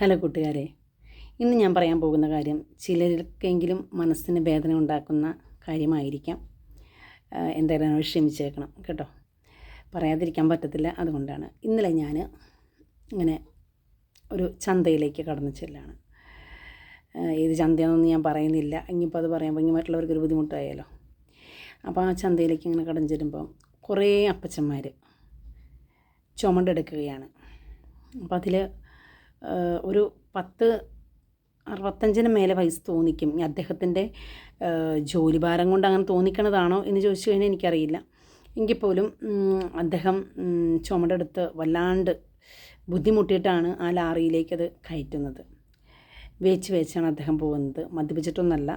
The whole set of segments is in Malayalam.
ഹലോ കൂട്ടുകാരെ ഇന്ന് ഞാൻ പറയാൻ പോകുന്ന കാര്യം ചിലർക്കെങ്കിലും മനസ്സിന് വേദന ഉണ്ടാക്കുന്ന കാര്യമായിരിക്കാം. എന്തായാലും അവർ ക്ഷമിച്ചേക്കണം കേട്ടോ. പറയാതിരിക്കാൻ പറ്റത്തില്ല അതുകൊണ്ടാണ്. ഇന്നലെ ഞാൻ ഇങ്ങനെ ഒരു ചന്തയിലേക്ക് കടന്നു ചെല്ലാണ്. ഏത് ചന്തയാണെന്നൊന്നും ഞാൻ പറയുന്നില്ല. ഇനിയിപ്പോൾ അത് പറയുമ്പോൾ ഇനി മറ്റുള്ളവർക്ക് ഒരു ബുദ്ധിമുട്ടായാലോ? അപ്പോൾ ആ ചന്തയിലേക്ക് ഇങ്ങനെ കടന്നു ചെല്ലുമ്പോൾ കുറേ അപ്പച്ചന്മാർ ചുമണ്ടെടുക്കുകയാണ്. അപ്പോൾ അതിൽ ഒരു പത്ത് അറുപത്തഞ്ചിന് മേലെ വയസ്സ് തോന്നിക്കും. അദ്ദേഹത്തിന്റെ ജോലിഭാരം കൊണ്ട് അങ്ങനെ തോന്നിക്കണതാണോ എന്ന് ചോദിച്ചു കഴിഞ്ഞാൽ എനിക്കറിയില്ല. എങ്കിൽ പോലും അദ്ദേഹം ചുമടെടുത്ത് വല്ലാണ്ട് ബുദ്ധിമുട്ടിയിട്ടാണ് ആ ലാറിയിലേക്ക് അത് കയറ്റുന്നത്. വേച്ച് വേച്ചാണ് അദ്ദേഹം പോകുന്നത്. മദ്യപിച്ചിട്ടൊന്നല്ല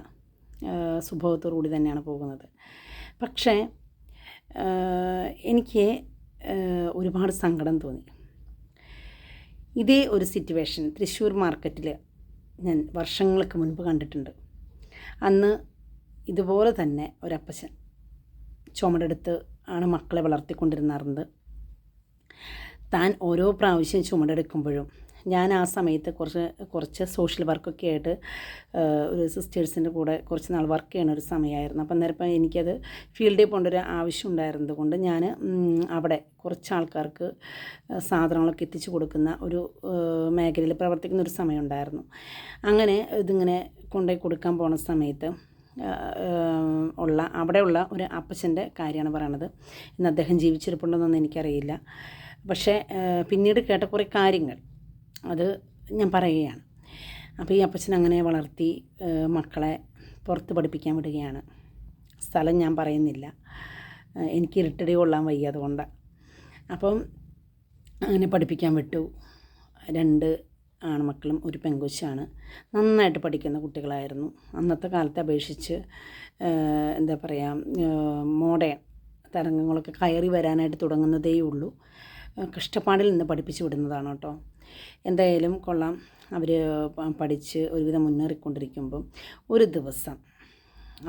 സ്വഭാവത്തോടുകൂടി കൂടി തന്നെയാണ് പോകുന്നത്. പക്ഷേ എനിക്ക് ഒരുപാട് സങ്കടം തോന്നി. ഇതേ ഒരു സിറ്റുവേഷൻ തൃശ്ശൂർ മാർക്കറ്റിൽ ഞാൻ വർഷങ്ങൾക്ക് മുൻപ് കണ്ടിട്ടുണ്ട്. അന്ന് ഇതുപോലെ തന്നെ ഒരപ്പച്ചൻ ചുമടെടുത്ത് ആണ് മക്കളെ വളർത്തിക്കൊണ്ടിരുന്നത്. താൻ ഓരോ പ്രാവശ്യം ചുമടെടുക്കുമ്പോഴും ഞാൻ ആ സമയത്ത് കുറച്ച് കുറച്ച് സോഷ്യൽ വർക്കൊക്കെ ആയിട്ട് ഒരു സിസ്റ്റേഴ്സിന്റെ കൂടെ കുറച്ച് നാൾ വർക്ക് ചെയ്യുന്ന ഒരു സമയമായിരുന്നു. അപ്പം അന്നേരം എനിക്കത് ഫീൽഡിൽ പോകേണ്ട ഒരു ആവശ്യം ഉണ്ടായിരുന്നത് കൊണ്ട് ഞാൻ അവിടെ കുറച്ച് ആൾക്കാർക്ക് സാധനങ്ങളൊക്കെ എത്തിച്ചു കൊടുക്കുന്ന ഒരു മേഖലയിൽ പ്രവർത്തിക്കുന്ന ഒരു സമയമുണ്ടായിരുന്നു അങ്ങനെ ഇതിങ്ങനെ കൊണ്ടുപോയി കൊടുക്കാൻ പോണ സമയത്ത് ഉള്ള അവിടെയുള്ള ഒരു അപ്പച്ചന്റെ കാര്യമാണ് പറയണത്. ഇന്ന് അദ്ദേഹം ജീവിച്ചിരിപ്പുണ്ടെന്നൊന്നും എനിക്കറിയില്ല. പക്ഷേ പിന്നീട് കേട്ട കുറേ കാര്യങ്ങൾ അത് ഞാൻ പറയുകയാണ്. അപ്പോൾ ഈ അപ്പച്ചൻ അങ്ങനെ വളർത്തി മക്കളെ പുറത്ത് പഠിപ്പിക്കാൻ വിടുകയാണ്. സ്ഥലം ഞാൻ പറയുന്നില്ല. എനിക്ക് ഇരുട്ടടി കൊള്ളാൻ വയ്യ അതുകൊണ്ട്. അപ്പം അങ്ങനെ പഠിപ്പിക്കാൻ വിട്ടു. രണ്ട് ആൺമക്കളും ഒരു പെങ്കൊച്ചാണ് നന്നായിട്ട് പഠിക്കുന്ന കുട്ടികളായിരുന്നു. അന്നത്തെ കാലത്തെ അപേക്ഷിച്ച് എന്താ പറയുക മോഡേൺ തരംഗങ്ങളൊക്കെ കയറി വരാനായിട്ട് തുടങ്ങുന്നതേ ഉള്ളൂ കഷ്ടപ്പാടിൽ നിന്ന് പഠിപ്പിച്ചു വിടുന്നതാണ് കേട്ടോ. എന്തായാലും കൊള്ളാം. അവർ പഠിച്ച് ഒരുവിധം മുന്നേറിക്കൊണ്ടിരിക്കുമ്പം ഒരു ദിവസം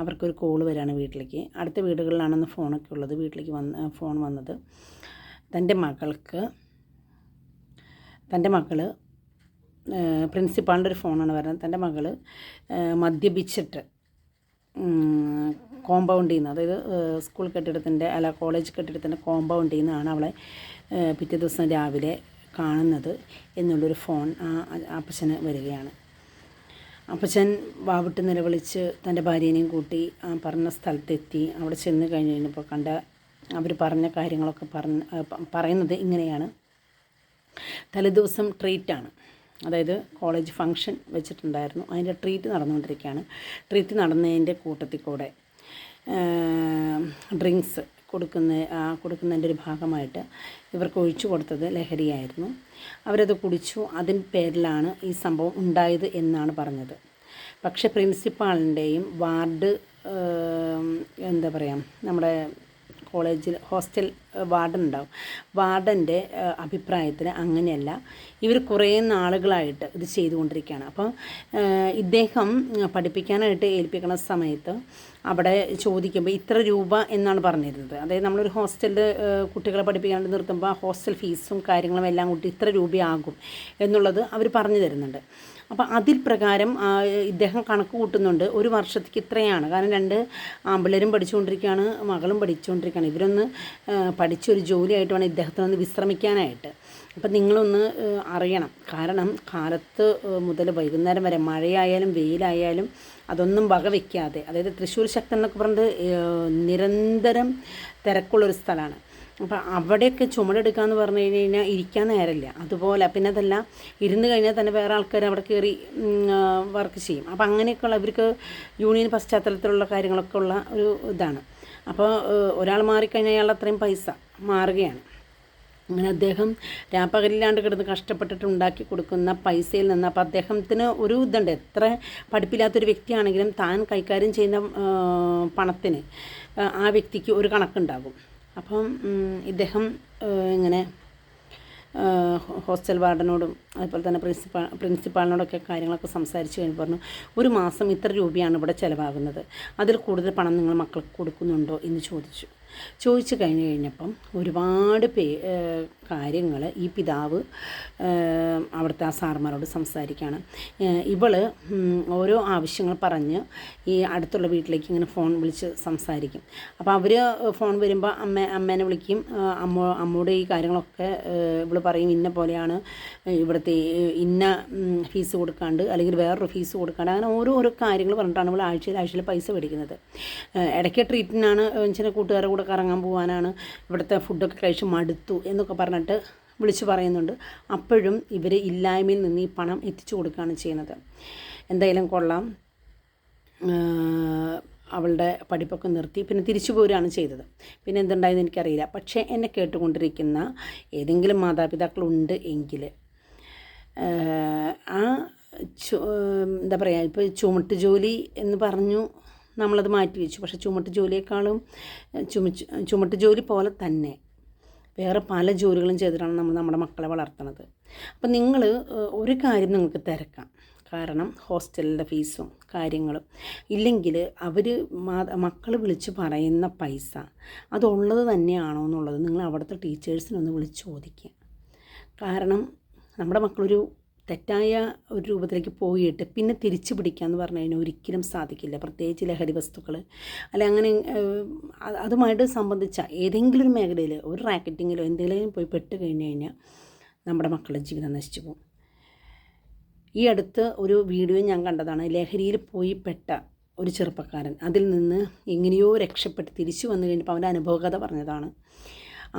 അവർക്കൊരു കോൾ വരാണ് വീട്ടിലേക്ക്. അടുത്ത വീടുകളിലാണെന്ന് ഫോണൊക്കെ ഉള്ളത് വീട്ടിലേക്ക് വന്ന് ഫോൺ വന്നത് തന്റെ മകൾക്ക് തന്റെ മകൾ പ്രിൻസിപ്പാളിന്റെ ഒരു ഫോണാണ് വരുന്നത്. തന്റെ മകൾ മദ്യപിച്ചിട്ട് കോമ്പൗണ്ടിൽ നിന്ന് അതായത് സ്കൂൾ കെട്ടിടത്തിന്റെ അല്ല കോളേജ് കെട്ടിടത്തിന്റെ കോമ്പൗണ്ടിൽ നിന്നാണ് അവളെ പിറ്റേ ദിവസം രാവിലെ കാണുന്നത് എന്നുള്ളൊരു ഫോൺ ആ അപ്പച്ചന് വരികയാണ്. അപ്പച്ചൻ വാവിട്ട് നിലവിളിച്ച് തന്റെ ഭാര്യേനെയും കൂട്ടി ആ പറഞ്ഞ സ്ഥലത്തെത്തി. അവിടെ ചെന്ന് കഴിഞ്ഞ് കഴിഞ്ഞപ്പോൾ കണ്ട അവർ പറഞ്ഞ കാര്യങ്ങളൊക്കെ പറഞ്ഞ് പറയുന്നത് ഇങ്ങനെയാണ്. തലേദിവസം ട്രീറ്റാണ്. അതായത് കോളേജ് ഫങ്ഷൻ വെച്ചിട്ടുണ്ടായിരുന്നു. അതിന്റെ ട്രീറ്റ് നടന്നുകൊണ്ടിരിക്കുകയാണ്. ട്രീറ്റ് നടന്നതിന്റെ കൂട്ടത്തിൽ കൂടെ ഡ്രിങ്ക്സ് കൊടുക്കുന്ന കൊടുക്കുന്നതിന്റെ ഒരു ഭാഗമായിട്ട് ഇവർക്ക് ഒഴിച്ചു കൊടുത്തത് ലഹരിയായിരുന്നു. അവരത് കുടിച്ചു. അതിൻ പേരിലാണ് ഈ സംഭവം ഉണ്ടായത് എന്നാണ് പറഞ്ഞത്. പക്ഷേ പ്രിൻസിപ്പാളിന്റെയും വാർഡ് എന്താ പറയുക നമ്മുടെ കോളേജിൽ ഹോസ്റ്റൽ വാർഡൻ ഉണ്ടാവും വാർഡന്റെ അഭിപ്രായത്തിൽ അങ്ങനെയല്ല. ഇവർ കുറേ നാളുകളായിട്ട് ഇത് ചെയ്തുകൊണ്ടിരിക്കുകയാണ്. അപ്പോൾ ഇദ്ദേഹം പഠിപ്പിക്കാനായിട്ട് ഏൽപ്പിക്കുന്ന സമയത്ത് അവിടെ ചോദിക്കുമ്പോൾ ഇത്ര രൂപ എന്നാണ് പറഞ്ഞിരുന്നത്. അതായത് നമ്മളൊരു ഹോസ്റ്റലിൽ കുട്ടികളെ പഠിപ്പിക്കാണ്ട് നിർത്തുമ്പോൾ ഹോസ്റ്റൽ ഫീസും കാര്യങ്ങളും എല്ലാം കൂട്ടി ഇത്ര രൂപയാകും എന്നുള്ളത് അവർ പറഞ്ഞു തരുന്നുണ്ട്. അപ്പോൾ അതിൽ പ്രകാരം ഇദ്ദേഹം കണക്ക് കൂട്ടുന്നുണ്ട്. ഒരു വർഷത്തേക്ക് ഇത്രയാണ്. കാരണം രണ്ട് ആമ്പിള്ളേരും പഠിച്ചുകൊണ്ടിരിക്കുകയാണ് മകളും പഠിച്ചുകൊണ്ടിരിക്കുകയാണ്. ഇവരൊന്ന് പഠിച്ചൊരു ജോലിയായിട്ട് വേണം ഇദ്ദേഹത്തിനൊന്ന് വിശ്രമിക്കാനായിട്ട്. അപ്പം നിങ്ങളൊന്ന് അറിയണം. കാരണം കാലത്ത് മുതൽ വൈകുന്നേരം വരെ മഴയായാലും വെയിലായാലും അതൊന്നും വകവെക്കാതെ അതായത് തൃശ്ശൂർ ശക്തൻ എന്നൊക്കെ പറഞ്ഞത് നിരന്തരം തിരക്കുള്ളൊരു സ്ഥലമാണ്. അപ്പോൾ അവിടെയൊക്കെ ചുമടെടുക്കുക എന്ന് പറഞ്ഞു കഴിഞ്ഞ് കഴിഞ്ഞാൽ ഇരിക്കാൻ നേരമില്ല അതുപോലെ പിന്നെ അതല്ല ഇരുന്ന് കഴിഞ്ഞാൽ തന്നെ വേറെ ആൾക്കാർ അവിടെ കയറി വർക്ക് ചെയ്യും. അപ്പോൾ അങ്ങനെയൊക്കെയുള്ള ഇവർക്ക് യൂണിയൻ പശ്ചാത്തലത്തിലുള്ള കാര്യങ്ങളൊക്കെ ഉള്ള ഒരു ഇതാണ്. അപ്പോൾ ഒരാൾ മാറിക്കഴിഞ്ഞാൽ അയാൾ അത്രയും പൈസ മാറുകയാണ്. അങ്ങനെ അദ്ദേഹം രാപ്പകലില്ലാണ്ട് കിടന്ന് കഷ്ടപ്പെട്ടിട്ട് ഉണ്ടാക്കി കൊടുക്കുന്ന പൈസയിൽ നിന്ന് അപ്പോൾ അദ്ദേഹത്തിന് ഒരു ഇതുണ്ട്. എത്ര പഠിപ്പില്ലാത്തൊരു വ്യക്തിയാണെങ്കിലും താൻ കൈകാര്യം ചെയ്യുന്ന പണത്തിന് ആ, ആ വ്യക്തിക്ക് ഒരു കണക്കുണ്ടാകും. അപ്പം ഇദ്ദേഹം ഇങ്ങനെ ഹോസ്റ്റൽ വാർഡനോടും അതുപോലെ തന്നെ പ്രിൻസിപ്പാൾ പ്രിൻസിപ്പാളിനോടൊക്കെ കാര്യങ്ങളൊക്കെ സംസാരിച്ച് കഴിഞ്ഞ് പറഞ്ഞു ഒരു മാസം ഇത്ര രൂപയാണ് ഇവിടെ ചിലവാകുന്നത്. അതിൽ കൂടുതൽ പണം നിങ്ങൾ മക്കൾക്ക് കൊടുക്കുന്നുണ്ടോ? എന്ന് ചോദിച്ചു. ചോദിച്ചു കഴിഞ്ഞ് കഴിഞ്ഞപ്പം ഒരുപാട് പേ കാര്യങ്ങൾ ഈ പിതാവ് അവിടുത്തെ ആ സാർമാരോട് സംസാരിക്കുകയാണ് ഇവൾ ഓരോ ആവശ്യങ്ങൾ പറഞ്ഞ് ഈ അടുത്തുള്ള വീട്ടിലേക്ക് ഇങ്ങനെ ഫോൺ വിളിച്ച് സംസാരിക്കും. അപ്പോൾ അവർ ഫോൺ വരുമ്പോൾ അമ്മ അമ്മേനെ വിളിക്കും. അമ്മ അമ്മയുടെ ഈ കാര്യങ്ങളൊക്കെ ഇവൾ പറയും ഇന്ന പോലെയാണ് ഇവിടുത്തെ ഇന്ന ഫീസ് കൊടുക്കാണ്ട് അല്ലെങ്കിൽ വേറൊരു ഫീസ് കൊടുക്കാണ്ട് അങ്ങനെ ഓരോ ഓരോ കാര്യങ്ങൾ പറഞ്ഞിട്ടാണ് ഇവൾ ആഴ്ചയിൽ ആഴ്ചയിൽ പൈസ മേടിക്കുന്നത്. ഇടയ്ക്ക് ട്രീറ്റിനാണ് ചില കൂട്ടുകാരുടെ കൂടെ കറങ്ങാൻ പോകാനാണ് ഇവിടുത്തെ ഫുഡൊക്കെ കഴിച്ച് മടുത്തു എന്നൊക്കെ പറഞ്ഞിട്ട് വിളിച്ചു പറയുന്നുണ്ട്. അപ്പോഴും ഇവർ ഇല്ലായ്മയിൽ നിന്ന് ഈ പണം എത്തിച്ചു കൊടുക്കുകയാണ് ചെയ്യുന്നത്. എന്തായാലും കൊള്ളാം. അവളുടെ പഠിപ്പൊക്കെ നിർത്തി. പിന്നെ തിരിച്ചു പോരുകയാണ് ചെയ്തത്. പിന്നെ എന്തുണ്ടായെന്ന് എനിക്കറിയില്ല. പക്ഷേ എന്നെ കേട്ടുകൊണ്ടിരിക്കുന്ന ഏതെങ്കിലും മാതാപിതാക്കളുണ്ട് എങ്കിൽ ആ എന്താ പറയുക ഇപ്പോൾ ചുമട്ട് ജോലി എന്ന് പറഞ്ഞു നമ്മളത് മാറ്റി വെച്ചു. പക്ഷേ ചുമട്ട് ജോലിയേക്കാളും ചുമച്ച് ചുമട്ട് ജോലി പോലെ തന്നെ വേറെ പല ജോലികളും ചെയ്തിട്ടാണ് നമ്മൾ നമ്മുടെ മക്കളെ വളർത്തുന്നത് അപ്പം നിങ്ങൾ ഒരു കാര്യം നിങ്ങൾക്ക് തിരക്കാം. കാരണം ഹോസ്റ്റലിന്റെ ഫീസും കാര്യങ്ങളും. ഇല്ലെങ്കിൽ അവർ മക്കൾ വിളിച്ച് പറയുന്ന പൈസ അതുള്ളത് തന്നെയാണോ എന്നുള്ളത് നിങ്ങൾ അവിടുത്തെ ടീച്ചേഴ്സിനൊന്ന് വിളിച്ച് ചോദിക്കുക. കാരണം നമ്മുടെ മക്കളൊരു തെറ്റായ ഒരു രൂപത്തിലേക്ക് പോയിട്ട് പിന്നെ തിരിച്ചു പിടിക്കുക എന്ന് പറഞ്ഞു കഴിഞ്ഞാൽ ഒരിക്കലും സാധിക്കില്ല. പ്രത്യേകിച്ച് ലഹരി വസ്തുക്കൾ അല്ല അങ്ങനെ അതുമായിട്ട് സംബന്ധിച്ച ഏതെങ്കിലും ഒരു മേഖലയിൽ ഒരു റാക്കറ്റിങ്ങിലോ എന്തെങ്കിലും പോയി പെട്ട് കഴിഞ്ഞ് കഴിഞ്ഞാൽ നമ്മുടെ മക്കളുടെ ജീവിതം നശിച്ചു പോകും. ഈ അടുത്ത് ഒരു വീഡിയോ ഞാൻ കണ്ടതാണ്. ലഹരിയിൽ പോയി പെട്ട ഒരു ചെറുപ്പക്കാരൻ. അതിൽ നിന്ന് എങ്ങനെയോ രക്ഷപ്പെട്ട് തിരിച്ചു വന്നു കഴിഞ്ഞപ്പോൾ അവന്റെ അനുഭവകഥ പറഞ്ഞതാണ്.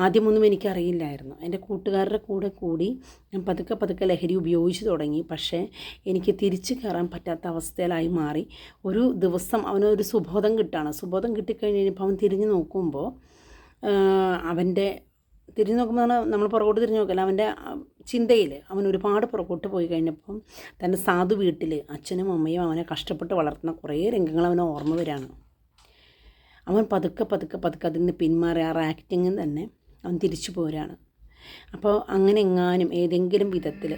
ആദ്യമൊന്നും എനിക്കറിയില്ലായിരുന്നു. എന്റെ കൂട്ടുകാരുടെ കൂടെ കൂടി ഞാൻ പതുക്കെ പതുക്കെ ലഹരി ഉപയോഗിച്ച് തുടങ്ങി. പക്ഷേ എനിക്ക് തിരിച്ചു കയറാൻ പറ്റാത്ത അവസ്ഥയിലായി മാറി. ഒരു ദിവസം അവനൊരു സുബോധം കിട്ടുകയാണ് സുബോധം കിട്ടിക്കഴിഞ്ഞ് കഴിഞ്ഞപ്പോൾ അവൻ തിരിഞ്ഞു നോക്കുമ്പോൾ അവന്റെ തിരിഞ്ഞു നോക്കുമ്പോൾ നമ്മൾ പുറകോട്ട് തിരിഞ്ഞു നോക്കില്ല? അവന്റെ ചിന്തയിൽ അവൻ ഒരുപാട് പുറകോട്ട് പോയി കഴിഞ്ഞപ്പം തന്റെ സാധു വീട്ടിൽ അച്ഛനും അമ്മയും അവനെ കഷ്ടപ്പെട്ട് വളർത്തുന്ന കുറേ രംഗങ്ങൾ അവന് ഓർമ്മ വരികയാണ് അവൻ പതുക്കെ പതുക്കെ പതുക്കെ അതിൽ നിന്ന് പിന്മാറി. ആ ആക്ടിങ്ങിൽ തന്നെ അവൻ തിരിച്ചു പോരാണ്. അപ്പോൾ അങ്ങനെ എങ്ങാനും ഏതെങ്കിലും വിധത്തിൽ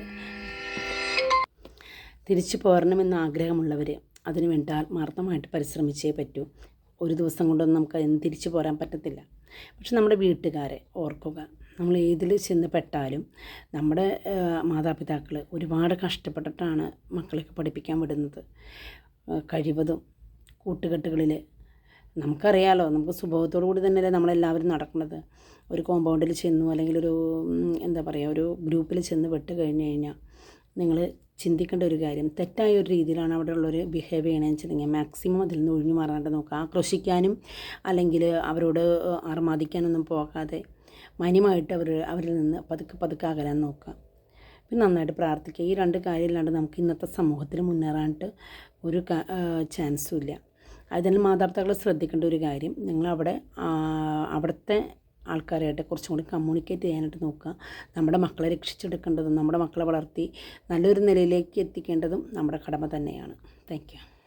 തിരിച്ചു പോരണമെന്ന് ആഗ്രഹമുള്ളവർ അതിനു വേണ്ടി ആത്മാർത്ഥമായിട്ട് പരിശ്രമിച്ചേ പറ്റൂ. ഒരു ദിവസം കൊണ്ടൊന്നും നമുക്ക് അതിന് തിരിച്ചു പോരാൻ പറ്റത്തില്ല. പക്ഷെ നമ്മുടെ വീട്ടുകാരെ ഓർക്കുക. നമ്മൾ ഏതിൽ ചെന്ന് പെട്ടാലും നമ്മുടെ മാതാപിതാക്കൾ ഒരുപാട് കഷ്ടപ്പെട്ടിട്ടാണ് മക്കളെയൊക്കെ പഠിപ്പിക്കാൻ വിടുന്നത്. കഴിവതും കൂട്ടുകെട്ടുകളിൽ നമുക്കറിയാലോ നമുക്ക് സുഭവത്തോടു കൂടി തന്നെയല്ലേ നമ്മളെല്ലാവരും നടക്കുന്നത്. ഒരു കോമ്പൗണ്ടിൽ ചെന്നു അല്ലെങ്കിൽ ഒരു എന്താ പറയുക ഒരു ഗ്രൂപ്പിൽ ചെന്ന് പെട്ട് കഴിഞ്ഞ് കഴിഞ്ഞാൽ നിങ്ങൾ ചിന്തിക്കേണ്ട ഒരു കാര്യം തെറ്റായ ഒരു രീതിയിലാണ് അവിടെ ഉള്ളവർ ബിഹേവ് ചെയ്യണമെന്ന് വെച്ചിട്ടുണ്ടെങ്കിൽ മാക്സിമം അതിൽ നിന്ന് ഒഴിഞ്ഞു മാറാനായിട്ട് നോക്കുക. ആക്രോശിക്കാനും അല്ലെങ്കിൽ അവരോട് അർമാദിക്കാനൊന്നും പോകാതെ മാന്യമായിട്ട് അവർ അവരിൽ നിന്ന് പതുക്കെ പതുക്കെ അകലാൻ നോക്കുക. പിന്നെ നന്നായിട്ട് പ്രാർത്ഥിക്കുക. ഈ രണ്ട് കാര്യമില്ലാണ്ട് നമുക്ക് ഇന്നത്തെ സമൂഹത്തിൽ മുന്നേറാനായിട്ട് ഒരു ചാൻസും ഇല്ല. അതിന് മാതാപിതാക്കൾ ശ്രദ്ധിക്കേണ്ട ഒരു കാര്യം നിങ്ങളവിടെ അവിടെ അവിടുത്തെ ആൾക്കാരായിട്ട് കുറച്ചും കൂടി കമ്മ്യൂണിക്കേറ്റ് ചെയ്യാനായിട്ട് നോക്കുക. നമ്മുടെ മക്കളെ രക്ഷിച്ചെടുക്കേണ്ടതും നമ്മുടെ മക്കളെ വളർത്തി നല്ലൊരു നിലയിലേക്ക് എത്തിക്കേണ്ടതും നമ്മുടെ കടമ തന്നെയാണ്. താങ്ക്